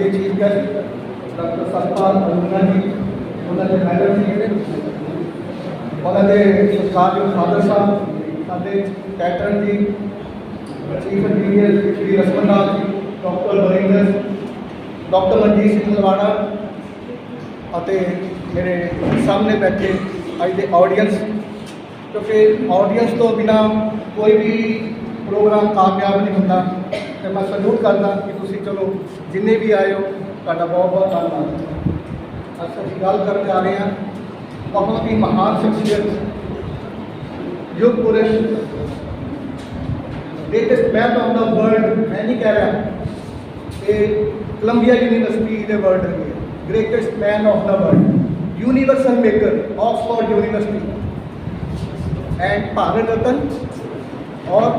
ਅੱਗੇ chief guest doctor Satpal Aruna ji, ਉਹਨਾਂ ਦੇ ਮੈਡਮ ਜੀ ਉਹਨਾਂ ਦੇ ਸਤਿਕਾਰਯੋਗ ਫਾਦਰ ਸਾਹਿਬ, ਸਾਡੇ ਕੈਟਰਨ ਜੀ, chief engineer Shri Rasmanath ji, doctor Varinder doctor Manjit Singh Lawara ਅਤੇ ਮੇਰੇ ਸਾਹਮਣੇ ਬੈਠੇ ਅੱਜ ਦੇ ਆਡੀਅנס ਕਿਉਂਕਿ ਆਡੀਅנס ਤੋਂ ਬਿਨਾ ਕੋਈ ਵੀ ਪ੍ਰੋਗਰਾਮ ਕਾਮਯਾਬ ਨਹੀਂ ਹੁੰਦਾ। ਤੇ ਮੈਂ ਸਲੂਟ ਕਰਦਾ ਕਿ ਤੁਸੀਂ ਚਲੋ ਜਿੰਨੇ ਵੀ ਆਏ ਹੋ, ਤੁਹਾਡਾ ਬਹੁਤ ਬਹੁਤ ਧੰਨਵਾਦ। ਅੱਜ ਅਸੀਂ ਗੱਲ ਕਰਨ ਜਾ ਰਹੇ ਹਾਂ ਬਹੁਤ ਹੀ ਮਹਾਨ ਸ਼ਖਸੀਅਤ, ਯੁੱਗ ਪੁਰਸ਼। Greatest man of the world ਮੈਂ ਨਹੀਂ ਕਹਿ ਰਿਹਾ। ਇਹ ਕੋਲੰਬੀਆ ਯੂਨੀਵਰਸਿਟੀ ਦੇ ਵਰਡ ਹੈਗੇ greatest man of the world universal maker Oxford university and Bharat Ratna ਔਰ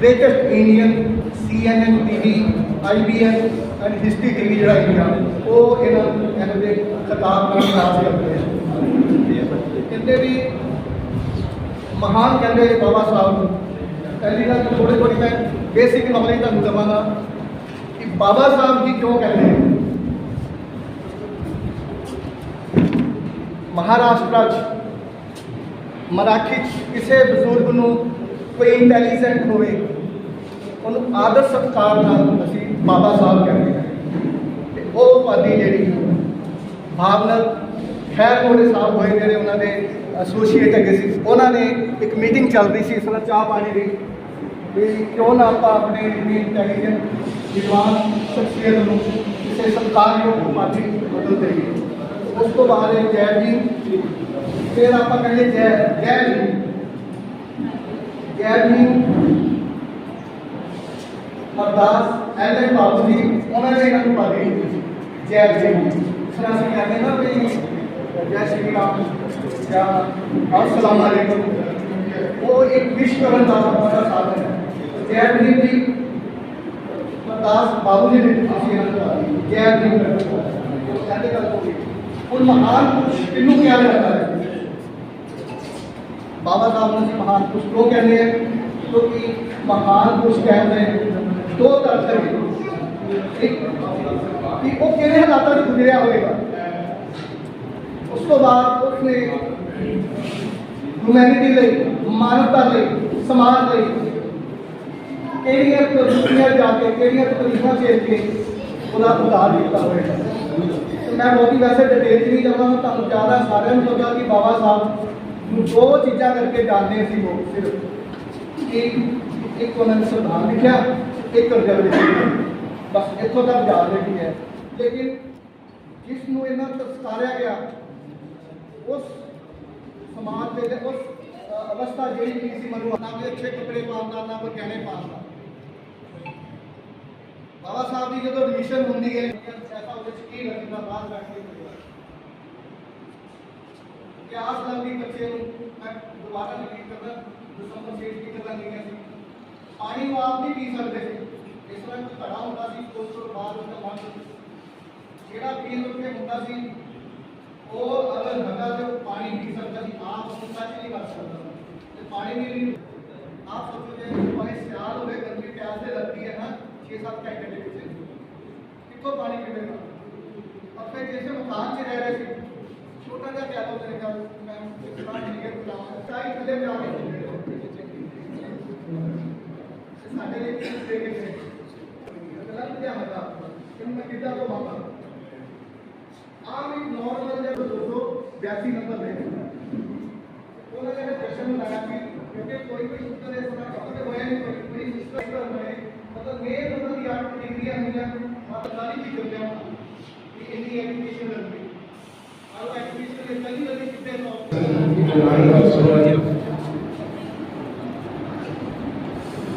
greatest Indian CNN TV IBM and history TV ਜਿਹੜਾ ਇੰਡੀਆ ਉਹ ਇਹਨਾਂ ਇਹਨਾਂ ਦੇ ਖਿਤਾਬ ਨਾਲ ਨਾਮ ਕਰਦੇ ਆ। ਕਹਿੰਦੇ ਵੀ ਮਹਾਨ ਕਹਿੰਦੇ ਬਾਬਾ ਸਾਹਿਬ। ਪਹਿਲੀ ਗੱਲ ਤਾਂ ਥੋੜੀ ਮੈਂ ਬੇਸਿਕ ਨੌਲੇਜ ਤੁਹਾਨੂੰ ਦੇਵਾਂਗਾ ਕਿ ਬਾਬਾ ਸਾਹਿਬ ਜੀ ਕਿਉਂ ਕਹਿੰਦੇ ਮਹਾਰਾਸ਼ਟਰ ਚ, ਮਰਾਠੀ ਚ ਕਿਸੇ ਬਜ਼ੁਰਗ ਨੂੰ ਕੋਈ ਇੰਟੈਲੀਜੈਂਟ ਹੋਵੇ ਉਹਨੂੰ ਆਦਰ ਸਤਿਕਾਰ ਨਾਲ ਅਸੀਂ ਬਾਬਾ ਸਾਹਿਬ ਕਹਿੰਦੇ ਹਾਂ। ਤੇ ਉਹ ਉਪਾਧੀ ਜਿਹੜੀ ਭਾਵਨਾ ਖੈਰ ਕੋਲੇ ਸਾਹਿਬ ਹੋਏ ਜਿਹੜੇ ਉਹਨਾਂ ਦੇ ਐਸੋਸੀਏਟ ਹੈਗੇ ਸੀ, ਉਹਨਾਂ ਨੇ ਇੱਕ ਮੀਟਿੰਗ ਚੱਲਦੀ ਸੀ, ਇਸ ਤਰ੍ਹਾਂ ਚਾਹ ਪਾਣੀ ਦੀ ਵੀ ਕਿਉਂ ਨਾ ਆਪਾਂ ਆਪਣੇ ਇੰਨੀ ਇੰਟੈਲੀਜੈਂਟ ਵਿਦਵਾਨ, ਸ਼ਖਸੀਅਤ ਨੂੰ ਕਿਸੇ ਸਤਿਕਾਰਯੋਗ ਉਪਾਧੀ ਬਦਲ ਦੇਈਏ। ਉਸ ਤੋਂ ਬਾਅਦ ਇਹ ਜੈ ਜੀ, ਫਿਰ ਆਪਾਂ ਕਹਿੰਦੇ ਜੈ ਜੈ ਜੀ। ਜੈ ਜੀ ਅਰਦਾਸ ਐਲਨ ਬਾਬੂ ਜੀ ਉਹਨਾਂ ਨੇ ਇਹਨਾਂ ਨੂੰ ਉਪਾਧੀ ਦਿੱਤੀ ਸੀ ਜੈ ਜੀ ਫਿਰ ਅਸੀਂ ਕਹਿੰਦੇ ਨਾ ਵੀ ਜੈ ਸ਼੍ਰੀ ਰਾਮ ਜਾਂ ਅਸਲਾਮ ਅਲੈਕੁਮ ਉਹ ਇੱਕ ਵਿਸ਼ ਕਰਨ ਦਾ ਬੜਾ ਸਾਧਨ ਹੈ ਜੈ ਭੀਮ ਜੀ ਅਰਦਾਸ ਬਾਬੂ ਜੀ ਨੇ ਦਿੱਤੀ ਸੀ ਇਹਨਾਂ ਨੂੰ ਉਪਾਧੀ ਜੈ ਭੀਮ ਕਹਿੰਦੇ ਗੱਲ ਹੋਈ ਹੁਣ ਮਹਾਨ ਪੁਰਸ਼ ਕਿਹਨੂੰ ਕਿਹਾ ਜਾਂਦਾ ਹੈ ਬਾਬਾ ਸਾਹਿਬ ਨੂੰ ਅਸੀਂ ਮਹਾਨ ਪੁਰਸ਼ ਕਿਉਂ ਕਹਿੰਦੇ ਆ ਕਿਉਂਕਿ ਮਹਾਨ ਪੁਰਸ਼ ਕਹਿੰਦੇ ਦੋ ਤਰ੍ਹਾਂ ਦੇ ਇੱਕ ਕਿ ਉਹ ਕਿਹੜੇ ਹਾਲਾਤਾਂ 'ਚ ਗੁਜ਼ਰਿਆ ਹੋਵੇਗਾ? ਉਸ ਤੋਂ ਬਾਅਦ ਉਸਨੇ ਹਿਊਮੈਨਿਟੀ ਲਈ, ਮਾਨਵਤਾ ਲਈ, ਸਮਾਜ ਲਈ ਕਿਹੜੀਆਂ ਤਕਲੀਫਾਂ ਜਾ ਕੇ, ਕਿਹੜੀਆਂ ਤਕਲੀਫਾਂ ਝੇਲ ਕੇ ਉਹਦਾ ਉਦਾਰ ਦਿੱਤਾ ਹੋਵੇਗਾ। ਤੇ ਮੈਂ ਬਹੁਤੀ ਵੈਸੇ ਡਿਟੇਲ 'ਚ ਨਹੀਂ ਜਾਵਾਂਗਾ ਤੁਹਾਨੂੰ ਜ਼ਿਆਦਾ ਸਾਰਿਆਂ ਨੂੰ ਪਤਾ ਕਿ ਬਾਬਾ ਸਾਹਿਬ ਨੂੰ ਦੋ ਚੀਜ਼ਾਂ ਕਰਕੇ ਜਾਣਦੇ ਸੀ ਉਹ, ਸਿਰਫ। ਇੱਕ ਇੱਕ ਉਹਨਾਂ ਨੇ ਸੰਵਿਧਾਨ ਲਿਖਿਆ ਇੱਕ ਰਿਜ਼ਰਵੇਸ਼ਨ ਬਸ ਇੱਥੋਂ ਤੱਕ ਯਾਦ ਰੱਖੀ ਹੈ। ਲੇਕਿਨ ਜਿਸ ਨੂੰ ਇਹਨਾਂ ਤਸਕਾਰਿਆ ਗਿਆ ਉਸ ਸਮਾਜ ਦੇ ਉਸ ਅ, ਅਵਸਥਾ ਜਿਹੜੀ ਕੀ ਸੀ ਮਨੂੰ ਨਾ ਕੋਈ ਅੱਛੇ ਕੱਪੜੇ ਪਾਉਂਦਾ ਨਾ ਕੋਈ ਗਹਿਣੇ ਪਾਉਂਦਾ ਬਾਬਾ ਸਾਹਿਬ ਦੀ ਜਦੋਂ ਐਡਮਿਸ਼ਨ ਹੁੰਦੀ ਹੈ ਐਸਾ ਉਹਦੇ ਚ ਕੀ ਰੱਖਦਾ ਬਾਹਰ ਬੈਠ ਕੇ ਪੜ੍ਹਦਾ। ਕਿ ਆਸ ਲੱਗਦੀ ਬੱਚੇ ਨੂੰ ਮੈਂ ਦੁਬਾਰਾ ਰਿਪੀਟ ਕਰਦਾ ਦਸੰਬਰ ਸੇਠ ਕੀ ਗੱਲਾਂ ਗਈਆਂ ਸੀ ਪਾਣੀ ਨੂੰ ਆਪ ਨਹੀਂ ਪੀ ਸਕਦੇ ਸੀ ਇਸ ਤਰ੍ਹਾਂ ਕੋਈ ਘੜਾ ਹੁੰਦਾ ਸੀ ਉਸ ਤੋਂ ਬਾਅਦ ਉਹਦਾ ਮਨ ਜਿਹੜਾ ਪੀਣ ਉੱਤੇ ਹੁੰਦਾ ਸੀ ਉਹ ਅਗਰ ਨਗਾ ਤੇ ਪਾਣੀ ਪੀ ਸਕਦਾ ਸੀ ਆਪ ਉਹਨੂੰ ਸੱਚ ਨਹੀਂ ਕਰ ਸਕਦਾ ਤੇ ਪਾਣੀ ਵੀ ਨਹੀਂ ਆਪ ਸੋਚੋ ਜੇ ਭਾਵੇਂ ਸਿਆਲ ਹੋਵੇ ਗਰਮੀ ਪਿਆਸ ਤੇ ਲੱਗਦੀ ਹੈ ਨਾ 6-7 ਘੰਟੇ ਦੇ ਵਿੱਚ ਕਿੱਥੋਂ ਪਾਣੀ ਪੀਵੇਗਾ ਔਰ ਫਿਰ ਜਿਸੇ ਮਕਾਨ 'ਚ ਰਹਿ ਰਹੇ ਸੀ ਛੋਟਾ ਜਿਹਾ ਪਿਆਲਾ ਤੇਰੇ ਦਾ ਮੈਂ ਇੱਕ ਬਾਰ ਨਿਕਲ ਬੁਲਾਵਾਂ ਚਾਹੀ ਥੱਲੇ ਜਾ ਕੇ ਸਾਡੇ ਲਈ ਕੀ ਦੇ ਕੇ ਗਏ ਗਲਤ ਜਿਹਾ ਮਤਾ ਕਿ ਮੈਂ ਕਿੱਦਾਂ ਤੋਂ ਮਾਪਾ ਆਮ ਇੱਕ ਨਾਰਮਲ ਜਿਹਾ 282 ਨੰਬਰ ਦੇ ਉਹਨਾਂ ਨੇ ਜਸ਼ਨ ਲਗਾ ਕੇ ਕਿਉਂਕਿ ਕੋਈ ਕੋਈ ਉੱਤਰ ਇਸ ਤਰ੍ਹਾਂ ਕਦੇ ਹੋਇਆ ਨਹੀਂ ਕੋਈ ਕੋਈ ਇੰਸਟ੍ਰਕਟਰ ਹੋਏ ਮਤਲਬ ਮੇਨ ਉਹਨਾਂ ਦੀ ਆਰਟ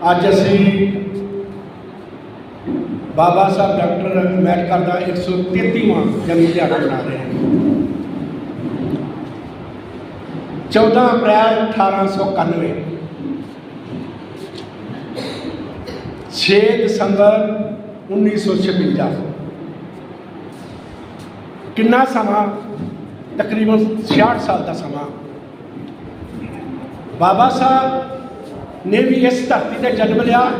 ਅੱਜ ਅਸੀਂ ਬਾਬਾ ਸਾਹਿਬ ਡਾਕਟਰ ਅੰਬੇਡਕਰ ਦਾ 133ਵਾਂ ਜਨਮ ਦਿਹਾੜਾ ਮਨਾ ਰਹੇ ਹਾਂ। 14 ਅਪ੍ਰੈਲ 1891 6 ਦਸੰਬਰ 1956 ਕਿੰਨਾ ਸਮਾਂ? ਤਕਰੀਬਨ 66 ਸਾਲ ਦਾ ਸਮਾਂ। ਬਾਬਾ ਸਾਹਿਬ ਨੇ ਵੀ ਇਸ ਧਰਤੀ ਤੇ ਜਨਮ ਲਿਆ।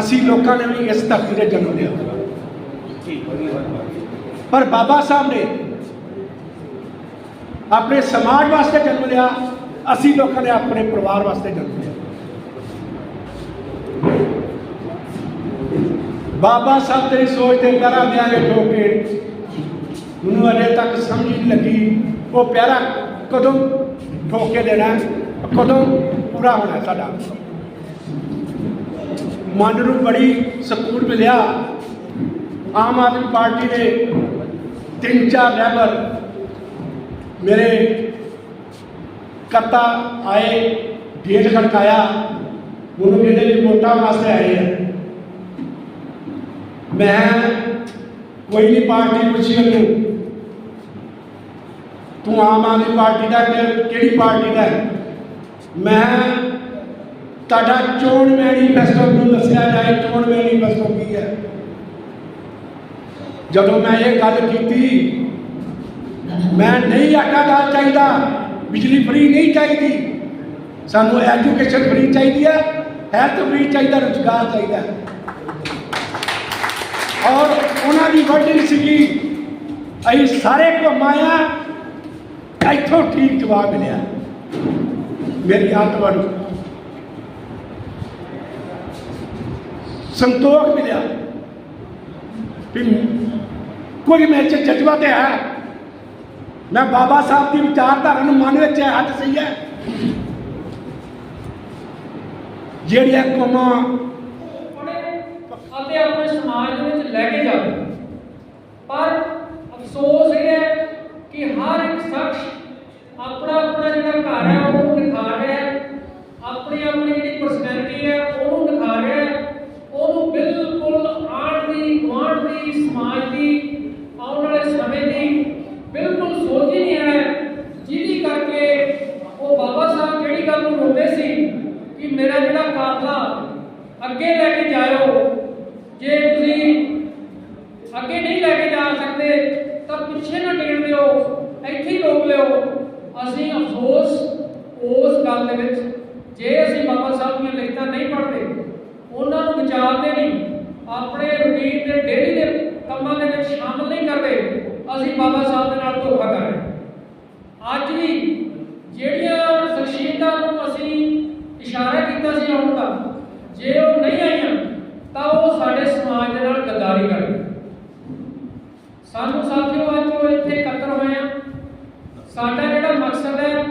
ਅਸੀਂ ਲੋਕਾਂ ਨੇ ਵੀ ਇਸ ਧਰਤੀ ਤੇ ਜਨਮ ਲਿਆ। ਪਰ ਬਾਬਾ ਸਾਹਿਬ ਨੇ ਆਪਣੇ ਸਮਾਜ ਵਾਸਤੇ ਜਨਮ ਲਿਆ, ਅਸੀਂ ਲੋਕਾਂ ਨੇ ਆਪਣੇ ਪਰਿਵਾਰ ਵਾਸਤੇ ਜਨਮ ਲਿਆ। ਬਾਬਾ ਸਾਹਿਬ ਤੇਰੀ ਸੋਚ ਤੇ ਕਰਾ ਗਿਆ ਠੋਕੇ ਮੈਨੂੰ ਅਜੇ ਤੱਕ ਸਮਝ ਨਹੀਂ ਲੱਗੀ, ਉਹ ਪਿਆਰਾ ਕਦੋਂ ਠੋਕ ਕੇ ਦੇਣਾ ਕਦੋਂ ਪੂਰਾ ਹੋਣਾ ਸਾਡਾ ਮਨ ਨੂੰ ਬੜੀ ਸਕੂਨ ਮਿਲਿਆ। ਆਮ ਆਦਮੀ ਪਾਰਟੀ ਦੇ ਤਿੰਨ ਚਾਰ ਲੈਬਰ ਮੇਰੇ ਕਰਤਾ ਆਏ, ਗੇਟ ਖੜਕਾਇਆ। ਉਹਨੂੰ ਕਹਿੰਦੇ ਵੀ ਵੋਟਾਂ ਵਾਸਤੇ ਆਏ ਆ। ਮੈਂ ਕੋਈ ਨਹੀਂ ਪਾਰਟੀ ਪੁੱਛੀ ਮੈਨੂੰ ਤੂੰ ਆਮ ਆਦਮੀ ਪਾਰਟੀ ਦਾ ਕਿਹੜੀ ਪਾਰਟੀ ਦਾ ਹੈ? ਮੈਂ ਤੁਹਾਡਾ ਚੋਣ ਮੈਨੀਫੈਸਟੋ ਨੂੰ ਦੱਸਿਆ ਜਾਏ ਚੋਣ ਮੈਨੀਫੈਸਟੋ ਕੀ ਹੈ? ਜਦੋਂ ਮੈਂ ਇਹ ਗੱਲ ਕੀਤੀ, ਮੈਂ ਨਹੀਂ ਆਟਾ ਦਾਲ ਚਾਹੀਦਾ, ਬਿਜਲੀ ਫਰੀ ਨਹੀਂ ਚਾਹੀਦੀ। ਸਾਨੂੰ ਐਜੂਕੇਸ਼ਨ ਫਰੀ ਚਾਹੀਦੀ ਹੈ ਹੈਲਥ ਫਰੀ ਚਾਹੀਦਾ, ਰੁਜ਼ਗਾਰ ਚਾਹੀਦਾ ਔਰ ਉਹਨਾਂ ਦੀ ਵੱਡੀ ਸੀਗੀ, ਅਸੀਂ ਸਾਰੇ ਘੁੰਮਾਇਆ ਇੱਥੋਂ ਠੀਕ ਜਵਾਬ ਮਿਲਿਆ। ਮੇਰੀ ਆਤਮਾ ਨੂੰ ਸੰਤੋਖ ਮਿਲਿਆ ਵੀ ਕੁਝ ਮੇਰੇ ਚ ਜਜ਼ਬਾ ਤੇ ਹੈ। ਮੈਂ ਬਾਬਾ ਸਾਹਿਬ ਦੀ ਵਿਚਾਰਧਾਰਾ ਨੂੰ ਮਨ ਵਿੱਚ ਹੈ ਹੱਦ ਸਹੀ ਹੈ। ਜਿਹੜੀਆਂ ਕੌਮਾਂ ਅਤੇ ਆਪਣੇ ਸਮਾਜ ਦੇ ਵਿੱਚ ਲੈ ਕੇ ਜਾਵੇ ਪਰ ਅਫਸੋਸ ਇਹ ਹੈ ਕਿ ਹਰ ਇੱਕ ਸ਼ਖਸ ਆਪਣਾ ਆਪਣਾ ਜਿਹੜਾ ਘਰ ਹੈ ਉਹਨੂੰ ਦਿਖਾ ਰਿਹਾ ਹੈ ਆਪਣੀ ਆਪਣੀ ਜਿਹੜੀ ਪਰਸਨੈਲਿਟੀ ਹੈ ਉਹਨੂੰ ਦਿਖਾ ਰਿਹਾ ਹੈ ਉਹਨੂੰ ਬਿਲਕੁਲ ਆਣ ਦੀ ਗੁਆਂਢ ਦੀ ਸਮਾਜ ਦੀ ਆਉਣ ਵਾਲੇ ਸਮੇਂ ਦੀ ਬਿਲਕੁਲ ਸੋਚ ਹੀ ਨਹੀਂ ਹੈ ਜਿਹਦੀ ਕਰਕੇ ਉਹ ਬਾਬਾ ਸਾਹਿਬ ਜਿਹੜੀ ਗੱਲ ਨੂੰ ਰੋਂਦੇ ਸੀ ਕਿ ਮੇਰਾ ਅੱਗੇ ਲੈ ਕੇ ਜਾਇਓ। ਜੇ ਤੁਸੀਂ ਅੱਗੇ ਨਹੀਂ ਲੈ ਕੇ ਜਾ ਸਕਦੇ, ਤਾਂ ਪਿੱਛੇ ਨਾ ਟੇਕ ਦਿਓ। ਇੱਥੇ ਹੀ ਰੋਕ ਲਿਓ। ਅਸੀਂ ਅਫਸੋਸ ਉਸ ਗੱਲ ਦੇ ਵਿੱਚ, ਜੇ ਅਸੀਂ ਬਾਬਾ ਸਾਹਿਬ ਦੀਆਂ ਲਿਖਤਾਂ ਨਹੀਂ ਪੜ੍ਹਦੇ, ਉਹਨਾਂ ਨੂੰ ਵਿਚਾਰਦੇ ਨਹੀਂ, ਆਪਣੇ ਰੂਟੀਨ ਦੇ ਡੇਲੀ ਦੇ ਕੰਮਾਂ ਦੇ ਵਿੱਚ ਸ਼ਾਮਲ ਨਹੀਂ ਕਰਦੇ, ਅਸੀਂ ਬਾਬਾ ਸਾਹਿਬ ਦੇ ਨਾਲ ਧੋਖਾ ਕਰ ਰਹੇ ਅੱਜ ਵੀ ਜਿਹੜੀਆਂ ਸ਼ਖਸੀਅਤਾਂ ਨੂੰ ਅਸੀਂ ਇਸ਼ਾਰਾ ਕੀਤਾ ਸੀ ਆਉਣ ਦਾ ਜੇ ਉਹ ਨਹੀਂ ਆਈਆਂ ਤਾਂ ਉਹ ਸਾਡੇ ਸਮਾਜ ਦੇ ਨਾਲ ਗੱਦਾਰੀ ਕਰਦੇ ਸਾਨੂੰ ਸਾਥੀਓ ਅੱਜ ਉਹ ਇੱਥੇ ਇਕੱਤਰ ਹੋਏ ਆ ਸਾਡਾ ਜਿਹੜਾ ਮਕਸਦ ਹੈ,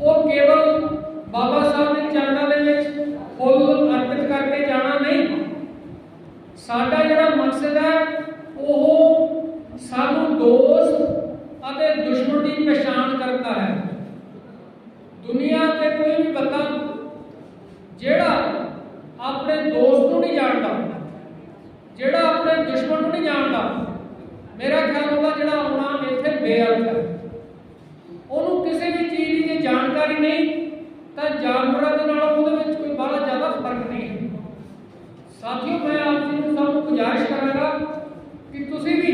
ਉਹ ਕੇਵਲ ਬਾਬਾ ਸਾਹਿਬ ਦੇ ਚਰਨਾਂ ਦੇ ਵਿੱਚ ਫੁੱਲ ਅਰਪਿਤ ਕਰਕੇ ਜਾਣਾ ਨਹੀਂ। ਸਾਡਾ ਜਿਹੜਾ ਮਕਸਦ ਹੈ, ਉਹ ਸਾਨੂੰ ਦੋਸਤ ਅਤੇ ਦੁਸ਼ਮਣ ਦੀ ਪਛਾਣ ਕਰਦਾ ਹੈ। ਦੁਨੀਆ ਤੇ ਕੋਈ ਵੀ ਬੰਦਾ ਜਿਹੜਾ ਆਪਣੇ ਦੋਸਤ ਨੂੰ ਨਹੀਂ ਜਾਣਦਾ, ਜਿਹੜਾ ਆਪਣੇ ਦੁਸ਼ਮਣ ਨੂੰ ਨਹੀਂ ਜਾਣਦਾ, ਮੇਰਾ ਖਿਆਲ ਉਹਦਾ ਜਿਹੜਾ ਆਉਣਾ ਇੱਥੇ ਬੇਅਰਥ ਹੈ। ਜਾਨਵਰਾਂ ਦੇ ਨਾਲ ਉਹਦੇ ਵਿੱਚ ਕੋਈ ਬਾਹਲਾ ਜ਼ਿਆਦਾ ਫ਼ਰਕ ਨਹੀਂ ਹੈ। ਸਾਥੀਓ, ਮੈਂ ਆਪ ਜੀ ਨੂੰ ਸਭ ਨੂੰ ਗੁਜ਼ਾਰਿਸ਼ ਕਰਾਂਗਾ ਕਿ ਤੁਸੀਂ ਵੀ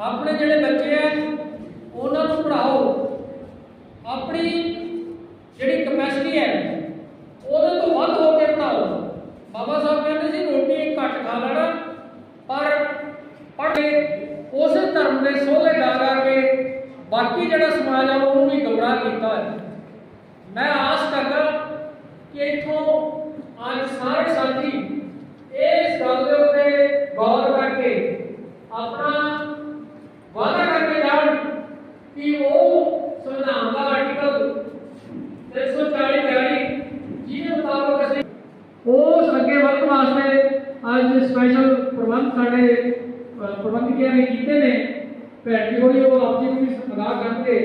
ਆਪਣੇ ਜਿਹੜੇ ਬੱਚੇ ਆ ਉਹਨਾਂ ਨੂੰ ਪੜ੍ਹਾਓ ਆਪਣੀ ਜਿਹੜੀ ਕਪੈਸਿਟੀ ਹੈ ਉਹਦੇ ਤੋਂ ਵੱਧ ਹੋ ਕੇ ਪੜ੍ਹਾਓ ਬਾਬਾ ਸਾਹਿਬ ਕਹਿੰਦੇ ਸੀ ਰੋਟੀ ਘੱਟ ਖਾ ਲੈਣਾ ਪਰ ਪੜ੍ਹ ਕੇ ਉਸੇ ਧਰਮ ਦੇ ਸੋਹਲੇ ਗਾ ਗਾ ਕੇ ਬਾਕੀ ਜਿਹੜਾ ਸਮਾਜ ਆ ਉਹਨੂੰ ਵੀ ਗੁੰਮਰਾਹ ਕੀਤਾ ਹੈ ਮੈਂ ਆਸ ਕਰਦਾ ਕਿ ਇੱਥੋਂ ਅੱਜ ਸਾਰੇ ਸਾਥੀ ਇਸ ਗੱਲ ਦੇ ਉੱਤੇ ਗੌਰ ਕਰਕੇ ਆਪਣਾ ਵਾਅਦਾ ਕਰਕੇ ਜਾਣ ਕਿ ਉਹ ਸੰਵਿਧਾਨ ਦਾ ਆਰਟੀਕਲ 340 ਜਾਰੀ ਜਿਹਦੇ ਮੁਤਾਬਕ ਅਸੀਂ ਉਸ ਅੱਗੇ ਵਧਣ ਵਾਸਤੇ ਅੱਜ ਸਪੈਸ਼ਲ ਪ੍ਰਬੰਧ ਸਾਡੇ ਅ, ਪ੍ਰਬੰਧਕੀਆਂ ਨੇ ਕੀਤੇ ਨੇ ਭੈਣ ਜੀ ਹੋਣੀ ਉਹ ਆਪ ਜੀ ਨੂੰ ਵੀ ਅਦਾ ਕਰਨਗੇ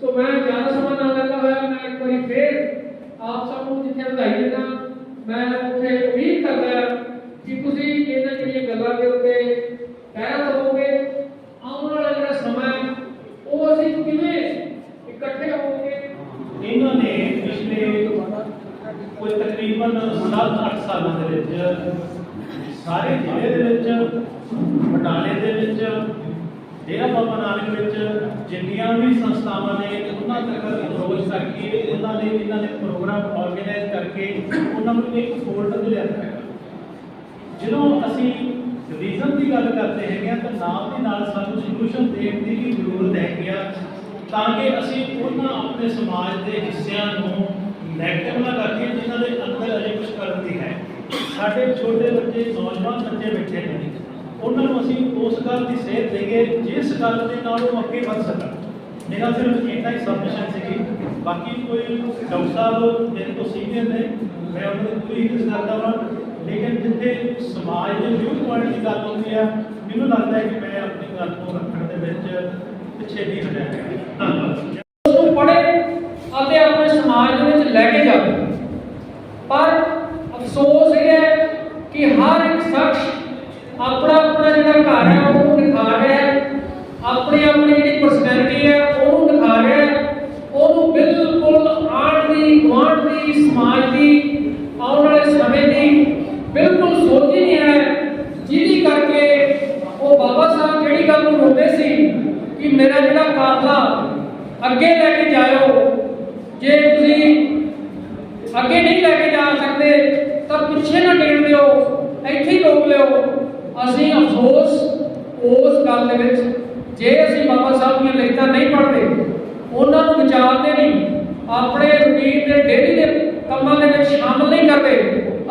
ਸੋ ਮੈਂ ਜ਼ਿਆਦਾ ਸਮਾਂ ਨਾ ਲੈਂਦਾ ਹੋਇਆ ਮੈਂ ਇੱਕ ਵਾਰੀ ਫੇਰ ਆਪ ਸਭ ਨੂੰ ਜਿੱਥੇ ਵਧਾਈ ਦਿੰਦਾ ਮੈਂ ਉੱਥੇ ਉਮੀਦ ਕਰਦਾ ਕਿ ਤੁਸੀਂ ਇਹਨਾਂ ਸਾਰੇ ਜ਼ਿਲ੍ਹੇ ਦੇ ਵਿੱਚ ਬਟਾਲੇ ਦੇ ਵਿੱਚ ਡੇਰਾ ਬਾਬਾ ਨਾਨਕ ਵਿੱਚ ਜਿੰਨੀਆਂ ਵੀ ਸੰਸਥਾਵਾਂ ਨੇ, ਉਹਨਾਂ ਤੱਕ ਅਪਰੋਚ ਕਰਕੇ ਉਹਨਾਂ ਨੇ ਇਹਨਾਂ ਨੇ ਪ੍ਰੋਗਰਾਮ ਆਰਗੇਨਾਈਜ਼ ਕਰਕੇ ਉਹਨਾਂ ਨੂੰ ਇੱਕ ਫੋਲਡਰ ਲਿਆਂਦਾ ਹੈਗਾ ਜਦੋਂ ਅਸੀਂ ਰੀਜ਼ਨ ਦੀ ਗੱਲ ਕਰਦੇ ਹੈਗੇ ਆ ਤਾਂ ਨਾਲ ਦੀ ਨਾਲ ਸਾਨੂੰ ਸੋਲੂਸ਼ਨ ਦੇਣ ਦੀ ਵੀ ਜ਼ਰੂਰਤ ਹੈਗੀ ਆ, ਤਾਂ ਕਿ ਅਸੀਂ ਉਹਨਾਂ ਆਪਣੇ ਸਮਾਜ ਦੇ ਹਿੱਸਿਆਂ ਨੂੰ ਨੈਗੇਟਿਵ ਨਾ ਕਰਕੇ ਜਿਨ੍ਹਾਂ ਦੇ ਅੰਦਰ ਅਜੇ ਕੁਝ ਕਰਨ ਦੀ ਹੈ। ਸਾਡੇ ਛੋਟੇ ਬੱਚੇ, ਨੌਜਵਾਨ ਬੱਚੇ ਬੈਠੇ ਨੇ। ਉਹਨਾਂ ਨੂੰ ਅਸੀਂ ਉਸ ਗੱਲ ਦੀ ਸੇਧ ਦੇਈਏ, ਜਿਸ ਗੱਲ ਦੇ ਨਾਲ ਉਹ ਅੱਗੇ ਵੱਧ ਸਕਣ। ਮੇਰਾ ਸਿਰਫ ਇੰਨਾ ਹੀ ਸਬਮਿਸ਼ਨ ਸੀਗੀ। ਬਾਕੀ ਕੋਈ ਡਾਕਟਰ ਸਾਹਿਬ, ਮੇਰੇ ਤੋਂ ਸੀਨੀਅਰ ਨੇ, ਮੈਂ ਉਹਨਾਂ ਦੀ ਪੂਰੀ ਇੱਜ਼ਤ ਕਰਦਾ ਹਾਂ ਲੇਕਿਨ ਜਿੱਥੇ ਸਮਾਜ ਦੇ ਵਿਊ ਪੁਆਇੰਟ ਦੀ ਗੱਲ ਹੁੰਦੀ ਆ, ਮੈਨੂੰ ਲੱਗਦਾ ਹੈ ਕਿ ਮੈਂ ਆਪਣੀ ਗੱਲ ਨੂੰ ਰੱਖਣ ਦੇ ਵਿੱਚ ਪਿੱਛੇ ਨਹੀਂ ਹਟਿਆ ਹੈਗਾ। ਧੰਨਵਾਦ। ਉਸ ਨੂੰ ਪੜ੍ਹੇ ਅਤੇ ਆਪਣੇ ਸਮਾਜ ਦੇ ਵਿੱਚ ਲੈ ਕੇ ਜਾਵੇ। ਪਰ ਅਫਸੋਸ ਇਹ ਹੈ ਕਿ ਹਰ ਇੱਕ ਸ਼ਖਸ ਆਪਣਾ ਜਿਹੜਾ ਘਰ ਹੈ, ਉਹਨੂੰ ਦਿਖਾ ਰਿਹਾ ਹੈ। ਆਪਣੀ ਆਪਣੀ ਜਿਹੜੀ ਪਰਸਨੈਲਿਟੀ ਹੈ, ਉਹਨੂੰ ਦਿਖਾ ਰਿਹਾ ਹੈ। ਉਹਨੂੰ ਬਿਲਕੁਲ ਆਂਢ ਦੀ, ਗੁਆਂਢ ਦੀ, ਸਮਾਜ ਦੀ, ਆਉਣ ਵਾਲੇ ਸਮੇਂ ਦੀ ਬਿਲਕੁਲ ਸੋਚ ਹੀ ਨਹੀਂ ਹੈ। ਜਿਹਦੀ ਕਰਕੇ ਉਹ ਬਾਬਾ ਸਾਹਿਬ ਜਿਹੜੀ ਗੱਲ ਨੂੰ ਰੋਂਦੇ ਸੀ ਕਿ ਮੇਰਾ ਜਿਹੜਾ ਕਾਫਲਾ ਅੱਗੇ ਲੈ ਕੇ ਜਾਇਓ, ਜੇ ਤੁਸੀਂ ਅੱਗੇ ਨਹੀਂ ਲੈ ਕੇ ਜਾ ਸਕਦੇ, ਤਾਂ ਪਿੱਛੇ ਨਾ ਡੇਣ ਦਿਓ, ਇੱਥੇ ਹੀ ਰੋਕ ਲਿਓ। ਅਸੀਂ ਅਫਸੋਸ ਉਸ ਗੱਲ ਦੇ ਵਿੱਚ ਜੇ ਅਸੀਂ ਬਾਬਾ ਸਾਹਿਬ ਨਹੀਂ ਪੜ੍ਹਦੇ। ਉਹਨਾਂ ਨੂੰ ਵਿਚਾਰਦੇ ਨਹੀਂ। ਆਪਣੇ ਰੂਟੀਨ ਦੇ ਡੇਲੀ ਦੇ ਕੰਮਾਂ ਦੇ ਵਿੱਚ ਸ਼ਾਮਲ ਨਹੀਂ ਕਰਦੇ।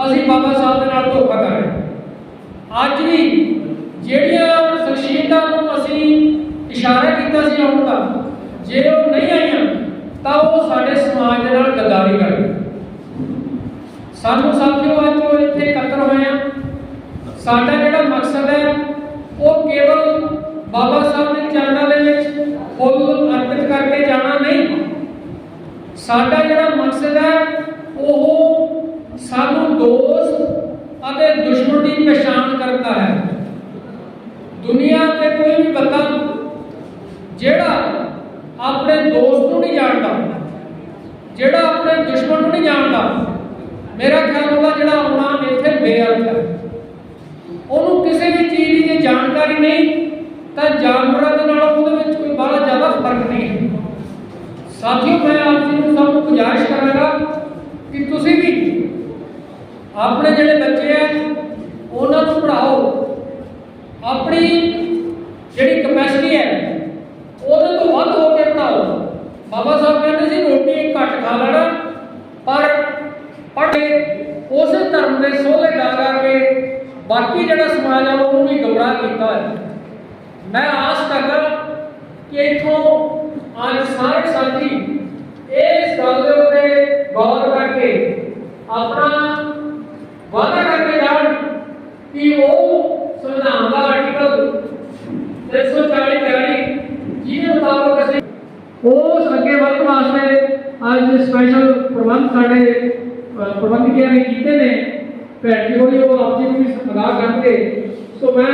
ਅਸੀਂ ਬਾਬਾ ਸਾਹਿਬ ਦੇ ਨਾਲ ਧੋਖਾ ਕਰ ਰਹੇ ਅੱਜ ਵੀ ਜਿਹੜੀਆਂ ਸ਼ਖਸੀਅਤਾਂ ਨੂੰ ਅਸੀਂ ਇਸ਼ਾਰਾ ਕੀਤਾ ਸੀ ਆਉਣ ਦਾ, ਜੇ ਉਹ ਨਹੀਂ ਆਈਆਂ, ਤਾਂ ਉਹ ਸਾਡੇ ਸਮਾਜ ਦੇ ਨਾਲ ਗੱਦਾਰੀ ਕਰਦੇ ਸਾਨੂੰ ਸਾਥੀਓ, ਅੱਜ ਉਹ ਇੱਥੇ ਇਕੱਤਰ ਹੋਏ ਆ। ਸਾਡਾ ਜਿਹੜਾ ਮਕਸਦ ਹੈ, ਉਹ ਕੇਵਲ ਬਾਬਾ ਸਾਹਿਬ ਦੇ ਚਰਨਾਂ ਦੇ ਵਿੱਚ ਫੁੱਲ ਅਰਪਿਤ ਕਰਕੇ ਜਾਣਾ ਨਹੀਂ। ਸਾਡਾ ਜਿਹੜਾ ਮਕਸਦ ਹੈ, ਉਹ ਸਾਨੂੰ ਦੋਸਤ ਅਤੇ ਦੁਸ਼ਮਣ ਦੀ ਪਛਾਣ ਕਰਦਾ ਹੈ। ਦੁਨੀਆ ਤੇ ਕੋਈ ਵੀ ਬੰਦਾ ਜਿਹੜਾ ਆਪਣੇ ਦੋਸਤ ਨੂੰ ਨਹੀਂ ਜਾਣਦਾ, ਜਿਹੜਾ ਆਪਣੇ ਦੁਸ਼ਮਣ ਨੂੰ ਨਹੀਂ ਜਾਣਦਾ, ਮੇਰਾ ਖਿਆਲ ਉਹਦਾ ਜਿਹੜਾ ਆਉਣਾ ਇੱਥੇ ਬੇਅਰਥ ਹੈ। ਉਹਨੂੰ ਕਿਸੇ ਵੀ ਚੀਜ਼ ਦੀ ਜੇ ਜਾਣਕਾਰੀ ਨਹੀਂ ਤਾਂ ਜਾਨਵਰਾਂ ਦੇ ਨਾਲ ਉਹਦੇ ਵਿੱਚ ਕੋਈ ਬਾਹਲਾ ਜ਼ਿਆਦਾ ਫ਼ਰਕ ਨਹੀਂ ਹੈ। ਸਾਥੀਓ ਮੈਂ ਆਪ ਜੀ ਨੂੰ ਸਭ ਨੂੰ ਗੁਜ਼ਾਰਿਸ਼ ਕਰਾਂਗਾ ਕਿ ਤੁਸੀਂ ਵੀ ਆਪਣੇ ਜਿਹੜੇ ਬੱਚੇ ਆ, ਉਹਨਾਂ ਨੂੰ ਪੜ੍ਹਾਓ। ਆਪਣੀ ਜਿਹੜੀ ਕਪੈਸਿਟੀ ਹੈ, ਉਹਦੇ ਤੋਂ ਵੱਧ ਹੋ ਕੇ ਪੜ੍ਹਾਓ। ਬਾਬਾ ਸਾਹਿਬ ਕਹਿੰਦੇ ਸੀ, ਰੋਟੀ ਘੱਟ ਖਾ ਲੈਣਾ, ਪਰ ਪੜ੍ਹੇ ਉਸੇ ਧਰਮ ਦੇ ਸੋਹਲੇ ਗਾ ਕੇ ਬਾਕੀ ਜਿਹੜਾ ਸਮਾਜ ਆ, ਉਹਨੂੰ ਵੀ ਗੁੰਮਰਾਹ ਕੀਤਾ ਹੈ ਮੈਂ ਆਸ ਕਰਦਾ ਕਿ ਇਥੋਂ ਅੱਜ ਸਾਰੇ ਸਾਥੀ ਇਸ ਗੱਲ ਦੇ ਉੱਤੇ ਗੌਰ ਕਰਕੇ ਆਪਣਾ ਵਾਅਦਾ ਕਰਕੇ ਜਾਣ ਕਿ ਉਹ ਸੰਵਿਧਾਨ ਦਾ ਆਰਟੀਕਲ 340 40 ਜਿਹਦੇ ਮੁਤਾਬਕ ਅਸੀਂ ਉਸ ਅੱਗੇ ਵਧਣ ਵਾਸਤੇ ਅੱਜ ਸਪੈਸ਼ਲ ਪ੍ਰਬੰਧ ਸਾਡੇ ਅ, ਪ੍ਰਬੰਧਕੀਆਂ ਨੇ ਕੀਤੇ ਨੇ। ਭੈਣ ਜੀ ਹੋਣੀ ਉਹ ਆਪ ਜੀ ਨੂੰ ਵੀ ਸਤਿਕਾਰ ਕਰਨਗੇ ਸੋ ਮੈਂ